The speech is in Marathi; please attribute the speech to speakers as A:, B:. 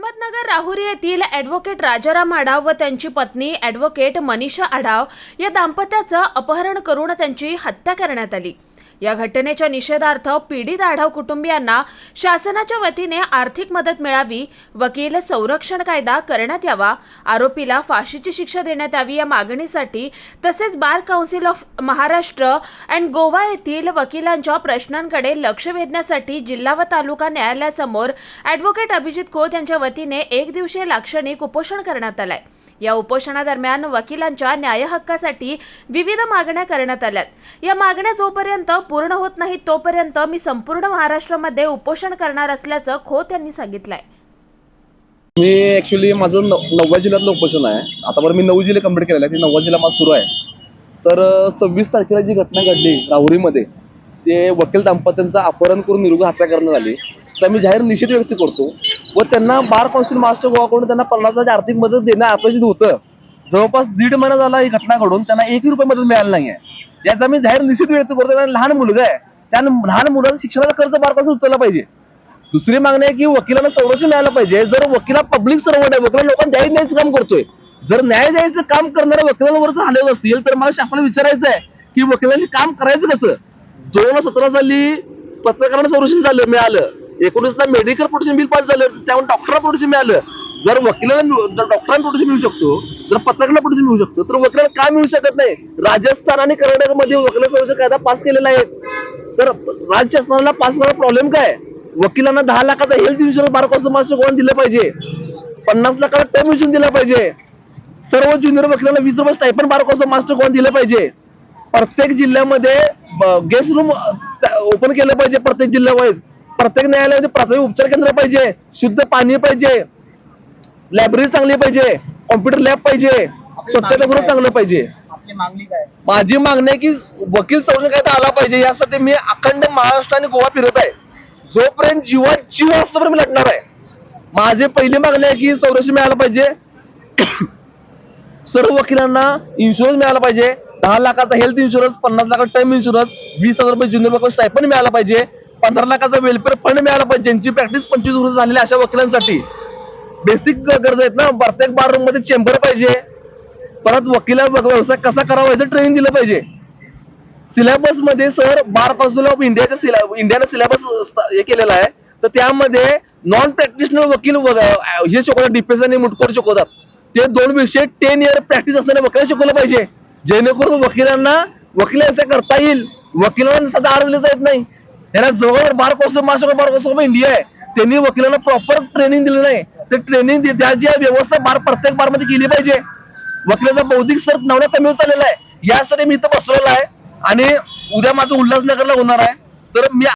A: अहमदनगर राहुरी येथील ॲडव्होकेट राजाराम आढाव व त्यांची पत्नी ॲडव्होकेट मनीषा आढाव या दाम्पत्याचं अपहरण करून त्यांची हत्या करण्यात आली. या घटनेच्या निषेधार्थ पीडित आढाव कुटुंबियांना शासनाच्या वतीने आर्थिक मदत मिळावी वकील संरक्षण कायदा करण्यात यावा आरोपीला फाशीची शिक्षा देण्यात यावी या मागणीसाठी तसेच bar council of Maharashtra and Goa येथील वकिलांच्या प्रश्नांकडे लक्ष वेधण्यासाठी जिल्हा व तालुका न्यायालयासमोर ॲडव्होकेट अभिजित खोत यांच्या वतीने एक दिवसीय लाक्षणिक उपोषण करण्यात आलंय. या उपोषणादरम्यान वकिलांच्या न्याय हक्कासाठी विविध मागण्या करण्यात आल्यात. या मागण्या जोपर्यंत पूर्ण होत नाहीत तोपर्यंत मी संपूर्ण महाराष्ट्रामध्ये उपोषण करणार असल्याचं खोत यांनी सांगितलंय.
B: मी ऍक्च्युली माझं नव नवव्या जिल्ह्यातलं उपोषण आहे. आता मी नऊ जिल्हे कंप्लीट केलेले आहे ते नववा जिल्हा माझा सुरू आहे. तर सव्वीस तारखेला जी घटना घडली राहुरीमध्ये ते वकील दाम्पत्यांचं अपहरण करून निरुग हत्या करण्यात आली. तर मी जाहीर निषेध व्यक्त करतो. व त्यांना बार कौन्सिल मास्टर गोवाकडून त्यांना पन्नास हजार आर्थिक मदत देणं अपेक्षित होतं. जवळपास दीड महिना झाला ही घटना घडून त्यांना एकही रुपये मदत मिळाली नाही आहे याचा मी जाहीर निश्चित व्यक्त करतो कारण लहान मुलगा आहे. त्या लहान मुलाचा शिक्षणाचा खर्च बार कौन्सिल उचलला पाहिजे. दुसरी मागणी आहे की वकिलांना संरक्षण मिळालं पाहिजे. जर वकिला पब्लिक सर्वंट आहे वकिला लोकांना न्याय द्यायचं काम करतोय. जर न्याय द्यायचं काम करणाऱ्या वकिलांवर जर हलवत असतील तर मला शासनाला विचारायचं आहे की वकिलांनी काम करायचं कसं? दोन सतरा साली पत्रकारांना संरक्षण झालं मिळालं. एकोणीसला मेडिकल प्रोटेक्शन बिल पास झालं त्यामुळे डॉक्टरला प्रोटेक्शन मिळालं. जर वकिलाला जर डॉक्टरांना प्रोटेक्शन मिळू शकतो जर पत्रकारांना प्रोटेक्शन मिळू शकतो तर वकिलाला का मिळू शकत नाही? राजस्थान आणि कर्नाटकमध्ये वकील संरक्षण कायदा पास केलेला आहे. तर राज्य शासनाला पास करायला प्रॉब्लेम काय? वकिलांना दहा लाखाचा हेल्थ इन्शुरन्स बारा कोर्स मास्टर कोण दिलं पाहिजे. पन्नास लाखाला टर्म इन्शुरन्स दिला पाहिजे. सर्व ज्युनियर वकिलांना वीस रुपये स्टायपन बारा कोर्स मास्टर कोण दिलं पाहिजे. प्रत्येक जिल्ह्यामध्ये गेस्ट रूम ओपन केलं पाहिजे प्रत्येक जिल्ह्यावाईज. प्रत्येक न्यायालयामध्ये प्राथमिक उपचार केंद्र पाहिजे शुद्ध पाणी पाहिजे लायब्ररी चांगली पाहिजे कॉम्प्युटर लॅब पाहिजे स्वच्छता गृह चांगलं पाहिजे. माझी मागणी आहे की वकील संरक्षण कायदा आला पाहिजे यासाठी मी अखंड महाराष्ट्र आणि गोवा फिरत आहे. जोपर्यंत जीवा जीव असतोपर्यंत मी लढणार आहे. माझी पहिली मागणी आहे की संरक्षण मिळालं पाहिजे. सर्व वकिलांना इन्शुरन्स मिळाला पाहिजे. दहा लाखाचा हेल्थ इन्शुरन्स पन्नास लाखाचा टर्म इन्शुरन्स वीस हजार रुपये ज्युनियर स्टायपन मिळाला पाहिजे. पंधरा लाखाचा वेलफेअर फंड मिळाला पाहिजे. ज्यांची प्रॅक्टिस पंचवीस वर्ष झालेली अशा वकिलांसाठी. बेसिक गरज आहेत ना. प्रत्येक बार रूममध्ये चेंबर पाहिजे. परत वकिला व्यवसाय कसा करावा याचं ट्रेनिंग दिलं पाहिजे. सिलेबसमध्ये सर बार काउन्सिल ऑफ इंडियाच्या सिला इंडियाने सिलेबस हे केलेला आहे. तर त्यामध्ये नॉन प्रॅक्टिशनल वकील हे शिकवतात डिफेन्स आणि मुटकोर शिकवतात. ते दोन विषय टेन इयर प्रॅक्टिस असणारे वकील शिकवलं पाहिजे. जेणेकरून वकिलांना वकील व्यवसाय करता येईल. वकिलांना सध्या आळ देता येत नाही. त्यांना जवळ bar council Maharashtra bar council India आहे. त्यांनी वकिलांना प्रॉपर ट्रेनिंग दिलं नाही. ते ट्रेनिंग त्याची व्यवस्था बार प्रत्येक बारमध्ये केली पाहिजे. वकिलाचा बौद्धिक स्तर नवऱ्या कमी होत चाललेला आहे. यासाठी मी इथं बसलेला आहे. आणि उद्या माझं उल्हासनगरला होणार आहे. तर मी